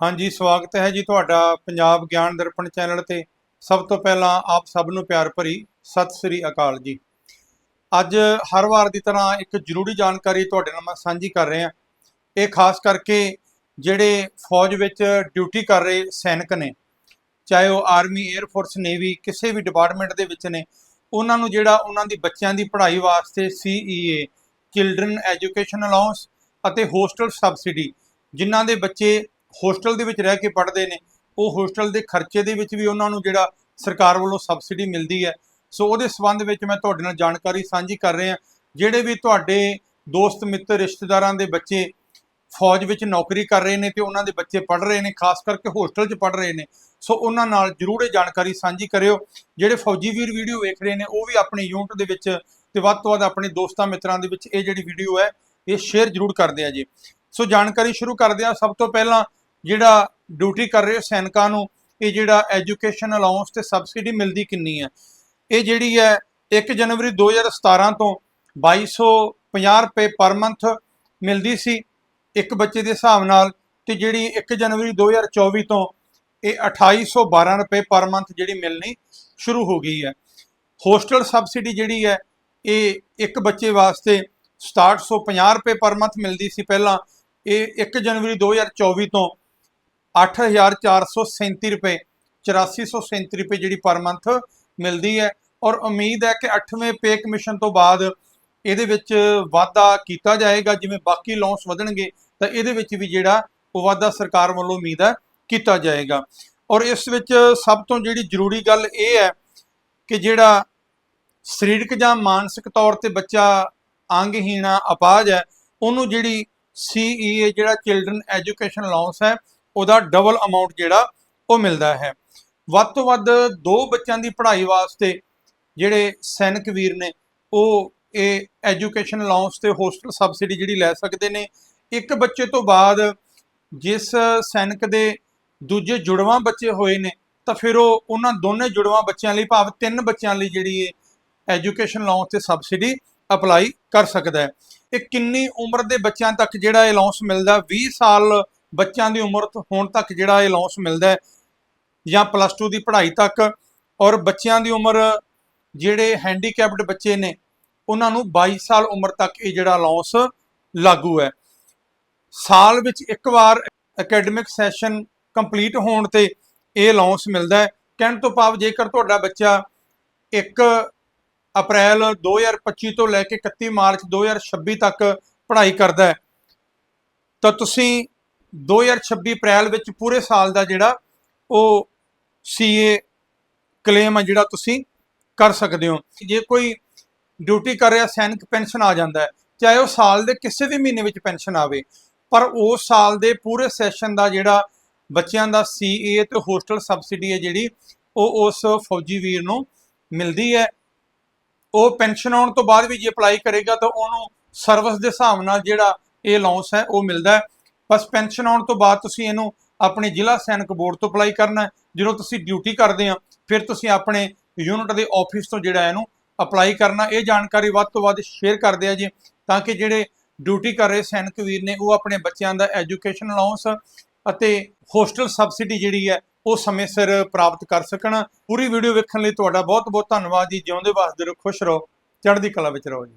ਹਾਂਜੀ, ਸਵਾਗਤ ਹੈ ਜੀ ਤੁਹਾਡਾ ਪੰਜਾਬ ਗਿਆਨ ਦਰਪਣ ਚੈਨਲ ਤੇ। ਸਭ ਤੋਂ ਪਹਿਲਾਂ ਆਪ ਸਭ ਨੂੰ ਪਿਆਰ ਭਰੀ ਸਤਿ ਸ੍ਰੀ ਅਕਾਲ ਜੀ। ਅੱਜ ਹਰ ਵਾਰ ਦੀ ਤਰ੍ਹਾਂ ਇੱਕ ਜ਼ਰੂਰੀ ਜਾਣਕਾਰੀ ਤੁਹਾਡੇ ਨਾਲ ਮੈਂ ਸਾਂਝੀ ਕਰ ਰਿਹਾ। ਇਹ ਖਾਸ ਕਰਕੇ ਜਿਹੜੇ ਫੌਜ ਵਿੱਚ ਡਿਊਟੀ ਕਰ ਰਹੇ ਸੈਨਿਕ ਨੇ, ਚਾਹੇ ਉਹ ਆਰਮੀ 에ਅਰ ਫੋਰਸ ਨੇਵੀ ਕਿਸੇ ਵੀ ਡਿਪਾਰਟਮੈਂਟ ਦੇ ਵਿੱਚ ਨੇ, ਉਹਨਾਂ ਨੂੰ ਜਿਹੜਾ ਉਹਨਾਂ ਦੀ ਬੱਚਿਆਂ ਦੀ ਪੜ੍ਹਾਈ ਵਾਸਤੇ CEA ਚਿਲਡਰਨ ਐਜੂਕੇਸ਼ਨ ਅਲਾਉਂਸ ਅਤੇ ਹੋਸਟਲ ਸਬਸਿਡੀ ਜਿਨ੍ਹਾਂ ਦੇ ਬੱਚੇ ਹੋਸਟਲ ਦੇ ਵਿੱਚ ਰਹਿ ਕੇ ਪੜ੍ਹਦੇ ਨੇ, ਉਹ ਹੋਸਟਲ ਦੇ ਖਰਚੇ ਦੇ ਵਿੱਚ ਵੀ ਉਹਨਾਂ ਨੂੰ ਜਿਹੜਾ ਸਰਕਾਰ ਵੱਲੋਂ ਸਬਸਿਡੀ ਮਿਲਦੀ ਹੈ। ਸੋ ਉਹਦੇ ਸੰਬੰਧ ਵਿੱਚ ਮੈਂ ਤੁਹਾਡੇ ਨਾਲ ਜਾਣਕਾਰੀ ਸਾਂਝੀ ਕਰ ਰਿਹਾ ਜਿਹੜੇ ਵੀ ਤੁਹਾਡੇ ਦੋਸਤ, ਮਿੱਤਰ, ਰਿਸ਼ਤੇਦਾਰਾਂ ਦੇ ਬੱਚੇ ਫੌਜ ਵਿੱਚ ਨੌਕਰੀ ਕਰ ਰਹੇ ਨੇ ਤੇ ਉਹਨਾਂ ਦੇ ਬੱਚੇ ਪੜ੍ਹ ਰਹੇ ਨੇ, ਖਾਸ ਕਰਕੇ ਹੋਸਟਲ 'ਚ ਪੜ੍ਹ ਰਹੇ ਨੇ, ਸੋ ਉਹਨਾਂ ਨਾਲ ਜਰੂਰ ਇਹ ਜਾਣਕਾਰੀ ਸਾਂਝੀ ਕਰਿਓ। ਜਿਹੜੇ ਫੌਜੀ ਵੀਰ ਵੀਡੀਓ ਵੇਖ ਰਹੇ ਨੇ, ਉਹ ਵੀ ਆਪਣੇ ਯੂਨਿਟ ਦੇ ਵਿੱਚ ਤੇ ਵੱਧ ਤੋਂ ਵੱਧ ਆਪਣੇ ਦੋਸਤਾਂ, ਮਿੱਤਰਾਂ ਦੇ ਵਿੱਚ ਇਹ ਜਿਹੜੀ ਵੀਡੀਓ ਹੈ, ਇਹ ਸ਼ੇਅਰ ਜਰੂਰ ਕਰਦੇ ਆ ਜੀ। ਸੋ ਜਾਣਕਾਰੀ ਸ਼ੁਰੂ ਕਰਦੇ ਆ ਸਭ ਤੋਂ ਪਹਿਲਾਂ ਜਿਹੜਾ ਡਿਊਟੀ ਕਰ ਰਹੇ ਸੈਨਿਕਾਂ ਨੂੰ, ਇਹ ਜਿਹੜਾ ਐਜੂਕੇਸ਼ਨ ਅਲਾਉਂਸ ਤੇ ਸਬਸਿਡੀ ਮਿਲਦੀ ਕਿੰਨੀ ਹੈ? ਇਹ ਜਿਹੜੀ ਹੈ 1 ਜਨਵਰੀ 2017 ਤੋਂ 2250 ਰੁਪਏ ਪਰ ਮੰਥ ਮਿਲਦੀ ਸੀ ਇੱਕ ਬੱਚੇ ਦੇ ਹਿਸਾਬ ਨਾਲ ਤੇ ਜਿਹੜੀ 1 ਜਨਵਰੀ 2024 ਤੋਂ ਇਹ 2812 ਰੁਪਏ ਪਰ ਮੰਥ ਜਿਹੜੀ ਮਿਲਣੀ ਸ਼ੁਰੂ ਹੋ ਗਈ ਹੈ। ਹੋਸਟਲ ਸਬਸਿਡੀ ਜਿਹੜੀ ਹੈ, ਇਹ ਇੱਕ ਬੱਚੇ ਵਾਸਤੇ 6750 ਰੁਪਏ ਪਰ ਮੰਥ ਮਿਲਦੀ ਸੀ ਪਹਿਲਾਂ, ਇਹ 1 ਜਨਵਰੀ 2024 ਤੋਂ 8437 ਰੁਪਏ 8437 ਰੁਪਏ ਜਿਹੜੀ ਪਰ ਮੰਥ ਮਿਲਦੀ ਹੈ ਔਰ ਉਮੀਦ ਹੈ ਕਿ 8ਵੇਂ ਪੇ ਕਮਿਸ਼ਨ ਤੋਂ ਬਾਅਦ ਇਹਦੇ ਵਿੱਚ ਵਾਧਾ ਕੀਤਾ ਜਾਏਗਾ, ਜਿਵੇਂ ਬਾਕੀ ਲੋਨਸ ਵਧਣਗੇ, ਤਾਂ ਇਹਦੇ ਵਿੱਚ ਵੀ ਜਿਹੜਾ ਉਹ ਵਾਧਾ ਸਰਕਾਰ ਵੱਲੋਂ ਉਮੀਦ ਹੈ ਕੀਤਾ ਜਾਏਗਾ। ਔਰ ਇਸ ਵਿੱਚ ਸਭ ਤੋਂ ਜਿਹੜੀ ਜ਼ਰੂਰੀ ਗੱਲ ਇਹ ਹੈ ਕਿ ਜਿਹੜਾ ਸਰੀਰਕ ਜਾਂ ਮਾਨਸਿਕ ਤੌਰ ਤੇ ਬੱਚਾ ਅੰਗਹੀਣ ਅਪਾਜ ਹੈ, ਉਹਨੂੰ ਜਿਹੜੀ CEA ਜਿਹੜਾ ਚਿਲਡਰਨ ਐਜੂਕੇਸ਼ਨ ਅਲਾਉਂਸ ਹੈ ਉਹਦਾ ਡਬਲ ਅਮਾਉਂਟ ਜਿਹੜਾ ਉਹ ਮਿਲਦਾ ਹੈ। ਵੱਧ ਤੋਂ ਵੱਧ ਦੋ ਬੱਚਿਆਂ ਦੀ ਪੜ੍ਹਾਈ ਵਾਸਤੇ ਜਿਹੜੇ ਸੈਨਿਕ ਵੀਰ ਨੇ, ਉਹ ਇਹ ਐਜੂਕੇਸ਼ਨ ਅਲਾਉਂਸ ਤੇ ਹੋਸਟਲ ਸਬਸਿਡੀ ਜਿਹੜੀ ਲੈ ਸਕਦੇ ਨੇ। ਇੱਕ ਬੱਚੇ ਤੋਂ ਬਾਅਦ ਜਿਸ ਸੈਨਿਕ ਦੇ ਦੂਜੇ ਜੁੜਵਾਂ ਬੱਚੇ ਹੋਏ ਨੇ, ਤਾਂ ਫਿਰ ਉਹ ਉਹਨਾਂ ਦੋਨੇ ਜੁੜਵਾਂ ਬੱਚਿਆਂ ਲਈ ਭਾਵ ਤਿੰਨ ਬੱਚਿਆਂ ਲਈ ਜਿਹੜੀ ਇਹ ਐਜੂਕੇਸ਼ਨ ਅਲਾਉਂਸ ਤੇ ਸਬਸਿਡੀ ਅਪਲਾਈ ਕਰ ਸਕਦਾ ਹੈ। ਇਹ ਕਿੰਨੀ ਉਮਰ ਦੇ ਬੱਚਿਆਂ ਤੱਕ ਜਿਹੜਾ ਇਹ ਅਲਾਉਂਸ ਮਿਲਦਾ 20 ਸਾਲ ਬੱਚਿਆਂ ਦੀ ਉਮਰ ਹੋਣ ਤੱਕ ਜਿਹੜਾ ਇਹ ਅਲਾਉਂਸ ਮਿਲਦਾ ਹੈ ਜਾਂ ਪਲੱਸ 2 ਦੀ ਪੜ੍ਹਾਈ ਤੱਕ ਔਰ ਬੱਚਿਆਂ ਦੀ ਉਮਰ ਜਿਹੜੇ ਹੈਂਡੀਕੈਪਡ ਬੱਚੇ ਨੇ, ਉਹਨਾਂ ਨੂੰ 22 ਸਾਲ ਉਮਰ ਤੱਕ ਇਹ ਜਿਹੜਾ ਅਲਾਉਂਸ ਲਾਗੂ ਹੈ। ਸਾਲ ਵਿੱਚ ਇੱਕ ਵਾਰ ਅਕੈਡਮਿਕ ਸੈਸ਼ਨ ਕੰਪਲੀਟ ਹੋਣ ਤੇ ਇਹ ਅਲਾਉਂਸ ਮਿਲਦਾ ਹੈ। ਕਹਿਣ ਤੋਂ ਭਾਵ ਜੇਕਰ ਤੁਹਾਡਾ ਬੱਚਾ 1 ਅਪ੍ਰੈਲ 2025 ਤੋਂ ਲੈ ਕੇ 31 ਮਾਰਚ 2026 ਤੱਕ ਪੜ੍ਹਾਈ ਕਰਦਾ ਹੈ, ਤਾਂ ਤੁਸੀਂ 2026 ਅਪ੍ਰੈਲ ਵਿੱਚ ਪੂਰੇ ਸਾਲ ਦਾ ਜਿਹੜਾ ਉਹ ਸੀਏ ਕਲੇਮ ਹੈ ਜਿਹੜਾ ਤੁਸੀਂ ਕਰ ਸਕਦੇ ਹੋ। ਜੇ ਕੋਈ ਡਿਊਟੀ ਕਰ ਰਿਹਾ, ਸੈਨਿਕ ਪੈਨਸ਼ਨ ਆ ਜਾਂਦਾ ਹੈ, ਚਾਹੇ ਉਹ ਸਾਲ ਦੇ ਕਿਸੇ ਵੀ ਮਹੀਨੇ ਵਿੱਚ ਪੈਨਸ਼ਨ ਆਵੇ, ਪਰ ਉਸ ਸਾਲ ਦੇ ਪੂਰੇ ਸੈਸ਼ਨ ਦਾ ਜਿਹੜਾ ਬੱਚਿਆਂ ਦਾ ਸੀਏ ਤੇ ਹੋਸਟਲ ਸਬਸਿਡੀ ਹੈ ਜਿਹੜੀ, ਉਹ ਉਸ ਫੌਜੀ ਵੀਰ ਨੂੰ ਮਿਲਦੀ ਹੈ। ਉਹ ਪੈਨਸ਼ਨ ਆਉਣ ਤੋਂ ਬਾਅਦ ਵੀ ਜੇ ਅਪਲਾਈ ਕਰੇਗਾ ਤਾਂ ਉਹਨੂੰ ਸਰਵਿਸ ਦੇ ਹਿਸਾਬ ਨਾਲ ਜਿਹੜਾ ਇਹ ਅਲਾਉਂਸ ਹੈ ਉਹ ਮਿਲਦਾ ਹੈ। ਬਸ ਪੈਨਸ਼ਨ ਆਉਣ ਤੋਂ ਬਾਅਦ ਤੁਸੀਂ ਇਹਨੂੰ ਆਪਣੇ ਜ਼ਿਲ੍ਹਾ ਸੈਨਿਕ ਬੋਰਡ ਤੋਂ ਅਪਲਾਈ ਕਰਨਾ ਜਦੋਂ ਤੁਸੀਂ ਡਿਊਟੀ ਕਰਦੇ ਆ ਫਿਰ ਤੁਸੀਂ ਆਪਣੇ ਯੂਨਿਟ ਦੇ ਆਫਿਸ ਤੋਂ ਜਿਹੜਾ ਇਹਨੂੰ ਅਪਲਾਈ ਕਰਨਾ ਇਹ ਜਾਣਕਾਰੀ ਵੱਧ ਤੋਂ ਵੱਧ ਸ਼ੇਅਰ ਕਰਦੇ ਆ ਜੀ, ਤਾਂ ਕਿ ਜਿਹੜੇ ਡਿਊਟੀ ਕਰ ਰਹੇ ਸੈਨਿਕ ਵੀਰ ਨੇ, ਉਹ ਆਪਣੇ ਬੱਚਿਆਂ ਦਾ ਐਜੂਕੇਸ਼ਨ ਅਲਾਉਂਸ ਅਤੇ ਹੋਸਟਲ ਸਬਸਿਡੀ ਜਿਹੜੀ ਹੈ, ਉਹ ਸਮੇਂ ਸਿਰ ਪ੍ਰਾਪਤ ਕਰ ਸਕਣ। ਪੂਰੀ ਵੀਡੀਓ ਵੇਖਣ ਲਈ ਤੁਹਾਡਾ ਬਹੁਤ ਬਹੁਤ ਧੰਨਵਾਦ ਜੀ। ਜਿਉਂਦੇ ਵਾਸਦੇ ਰਹੋ, ਖੁਸ਼ ਰਹੋ, ਚੜ੍ਹਦੀ ਕਲਾ ਵਿੱਚ ਰਹੋ ਜੀ।